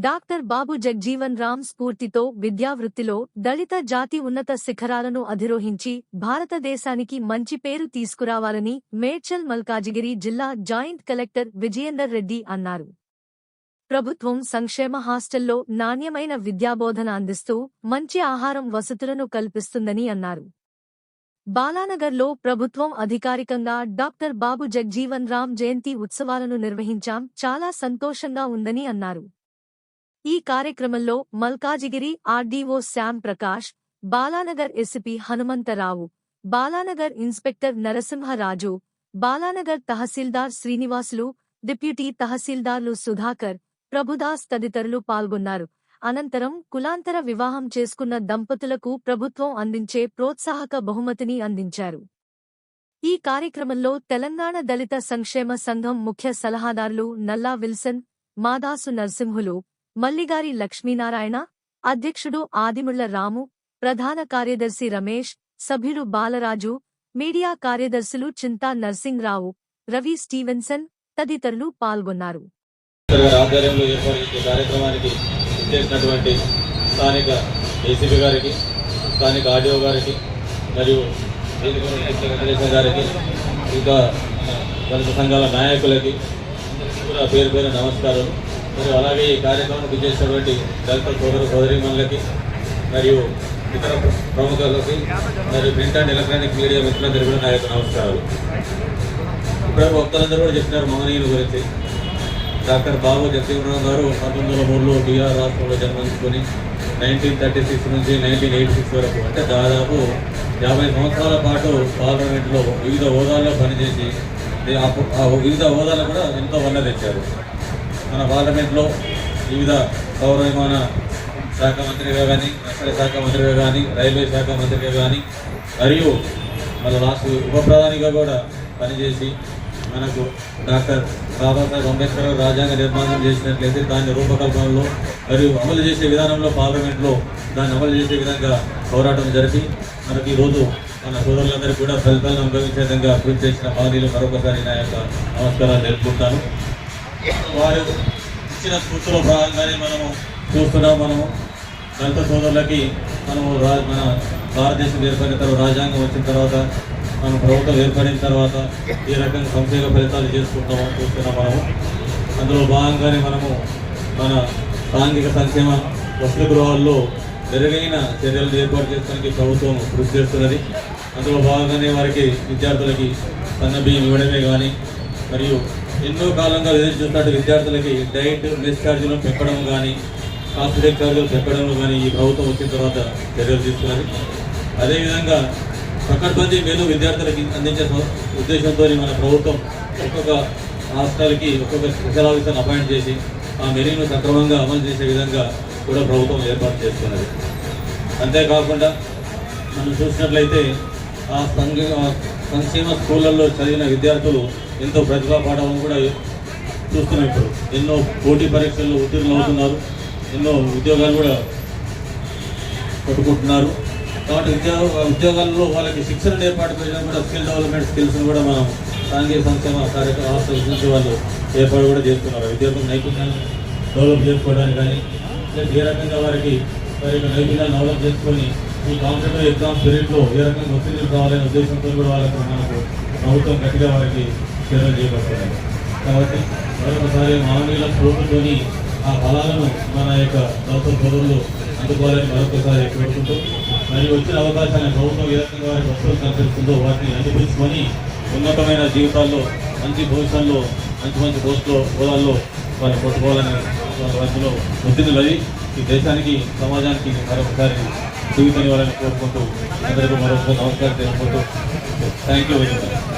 Doctor Babu Jagjivan Ram స్ఫూర్తితో విద్యావృత్తిలో దళిత జాతి ఉన్నత శిఖరాలను అధిరోహించి భారతదేశానికి మంచి పేరు తీసుకురావాలని మేడ్చల్ మల్కాజిగిరి జిల్లా జాయింట్ కలెక్టర్ విజయేందర్ రెడ్డి అన్నారు. ప్రభుత్వం సంక్షేమ హాస్టల్లో నాణ్యమైన విద్యాబోధన అందిస్తూ మంచి ఆహారం వసతులను కల్పిస్తుందని అన్నారు. బాలానగర్లో ప్రభుత్వం అధికారికంగా డాక్టర్ బాబు జగ్జీవన్ రామ్ జయంతి ఉత్సవాలను నిర్వహించాం చాలా సంతోషంగా ఉందని అన్నారు. ఈ కార్యక్రమంలో Malkajgiri RDO Shyam Prakash Balanagar SP Hanumantharao Balanagar inspector Narasimharaju Balanagar తహసీల్దార్ శ్రీనివాసులు డిప్యూటీ తహసీల్దార్లు సుధాకర్ ప్రభుదాస్ తదితరులు పాల్గొన్నారు. అనంతరం కులాంతర వివాహం చేసుకున్న దంపతులకు ప్రభుత్వం అందించే ప్రోత్సాహక బహుమతిని అందించారు. ఈ కార్యక్రమంలో తెలంగాణ దళిత సంక్షేమ సంఘం ముఖ్య సలహాదారులు నల్లా విల్సన్ మాదాసు నరసింహులు మల్లిగారి లక్ష్మీనారాయణ అధ్యక్షుడు ఆదిముళ్ళ రాము ప్రధాన కార్యదర్శి రమేష్ సభ్యుడు బాలరాజు మీడియా కార్యదర్శులు చింతా నర్సింగ్రావు రవి స్టీవెన్సన్ తదితరులు పాల్గొన్నారు. ఆధ్వర్యంలో కార్యక్రమానికి స్థానిక ఏసీపీ గారికి స్థానిక గారికి మరియు గారికి ఇంకా దళిత సంఘాల నాయకులకి కూడా పేరు పేరు నమస్కారం మరియు అలాగే ఈ కార్యక్రమానికి చేసినటువంటి దళిత సోదర సోదరిమణులకి మరియు ఇతర ప్రముఖులకి మరియు ప్రింట్ అండ్ ఎలక్ట్రానిక్ మీడియా మిత్రులందరూ కూడా నా యొక్క నమస్కారాలు. ఇప్పుడు భక్తులందరూ కూడా చెప్పినారు మహనీయుల గురించి. డాక్టర్ బాబు జగజీవనరావు గారు పంతొమ్మిది వందల మూడులో బీహార్ రాష్ట్రంలో జన్మించుకొని నైన్టీన్ థర్టీ సిక్స్ నుంచి నైన్టీన్ ఎయిటీ సిక్స్ వరకు అంటే దాదాపు యాభై సంవత్సరాల పాటు పార్లమెంట్లో వివిధ హోదాల్లో పనిచేసి ఆ వివిధ హోదాలు కూడా ఎంతో వల్ల తెచ్చారు. మన పార్లమెంట్లో వివిధ పౌర విమాన శాఖ మంత్రిగా కానీ రక్షణ శాఖ మంత్రిగా కానీ రైల్వే శాఖ మంత్రిగా కానీ మరియు మన రాష్ట్ర ఉప ప్రధానిగా కూడా పనిచేసి మనకు డాక్టర్ బాబాసాహెబ్ అంబేద్కర్ రాజ్యాంగ నిర్మాణం చేసినట్లయితే దాన్ని రూపకల్పనలో మరియు అమలు చేసే విధానంలో పార్లమెంట్లో దాన్ని అమలు చేసే విధంగా పోరాటం జరిపి మనకి ఈరోజు మన సోదరులందరికీ కూడా ఫలితాలను అనుభవించే విధంగా కృషి చేసిన బాధలు మరొకసారి నా యొక్క నమస్కారాలు తెలుపుకుంటాను. వారు ఇచ్చిన స్ఫూర్తిలో భాగంగానే మనము చూస్తున్నాం మనము దళిత సోదరులకి మనము రా మన భారతదేశం ఏర్పడిన తర్వాత రాజ్యాంగం వచ్చిన తర్వాత మన ప్రభుత్వం ఏర్పడిన తర్వాత ఈ రకంగా సంక్షేమ ఫలితాలు చేసుకుంటామని చూస్తున్నాం మనము. అందులో భాగంగానే మనము మన సాంఘిక సంక్షేమ వసతి గృహాల్లో మెరుగైన చర్యలు ఏర్పాటు చేయడానికి ప్రభుత్వం కృషి చేస్తున్నది. అందులో భాగంగానే వారికి విద్యార్థులకి సన్న బియ్యం ఇవ్వడమే కానీ మరియు ఎన్నో కాలంగా ఎదురు విద్యార్థులకి డైట్ మెస్ ఛార్జీలను కానీ హాస్పిటల్ ఛార్జీలు పెంచడం కానీ ఈ ప్రభుత్వం వచ్చిన తర్వాత చర్యలు తీసుకున్నది అదేవిధంగా పకడ్బందీ మేలు విద్యార్థులకి అందించే ఉద్దేశంతో మన ప్రభుత్వం ఒక్కొక్క హాస్టల్కి ఒక్కొక్క స్పెషల్ ఆఫీసర్ని అపాయింట్ చేసి ఆ మెనూను సక్రమంగా అమలు చేసే విధంగా కూడా ప్రభుత్వం ఏర్పాటు చేస్తున్నది అంతేకాకుండా మనం చూసినట్లయితే ఆ సంఘ సంక్షేమ స్కూళ్ళల్లో చదివిన విద్యార్థులు ఎంతో ప్రతిభా పాఠాలను కూడా చూస్తున్నాం ఇప్పుడు. ఎన్నో పోటీ పరీక్షల్లో ఉత్తీర్ణులు అవుతున్నారు. ఎన్నో ఉద్యోగాలు కూడా కొట్టుకుంటున్నారు కాబట్టి ఉద్యోగ ఉద్యోగాల్లో వాళ్ళకి శిక్షణ ఏర్పాటు చేయడం కూడా స్కిల్ డెవలప్మెంట్ స్కిల్స్ కూడా మనం సాంఘిక సంక్షేమ కార్యక్రమ నుంచి వాళ్ళు ఏర్పాటు కూడా చేస్తున్నారు. విద్యార్థుల నైపుణ్యాన్ని డెవలప్ చేసుకోవడానికి కానీ ఏ రకంగా వారికి వారి యొక్క నైపుణ్యాలను డెవలప్ చేసుకొని ఈ కాంపిటేటివ్ ఎగ్జామ్ పీరియడ్లో ఏ రకంగా ఒత్తిడి కావాలనే ఉద్దేశంతో కూడా వాళ్ళకి మనకు ప్రభుత్వం గట్టిగా వారికి చర్యలు చేపడుతున్నాయి కాబట్టి మరొకసారి మానవీయుల స్ఫూర్తితోని ఆ ఫలాలను మన యొక్క ప్రభుత్వ సోదరులు అందుకోవాలని మరొకసారి కోరుకుంటూ మరియు వచ్చిన అవకాశాన్ని ప్రభుత్వం ఏ రకంగా వారికి వస్తువులు కనిపిస్తుందో వాటిని అనిపించుకొని ఉన్నతమైన జీవితాల్లో మంచి భవిష్యత్తులో మంచి మంచి పోస్టులో హోదాల్లో వారు కొట్టుకోవాలని వారి మధ్యలో వృద్ధిని ఈ దేశానికి సమాజానికి మరొకసారి జీవితం ఇవ్వాలని కోరుకుంటూ అందరికీ మరొకసారి నమస్కారం తెలుపుకుంటూ థ్యాంక్ యూ వెరీ మచ్.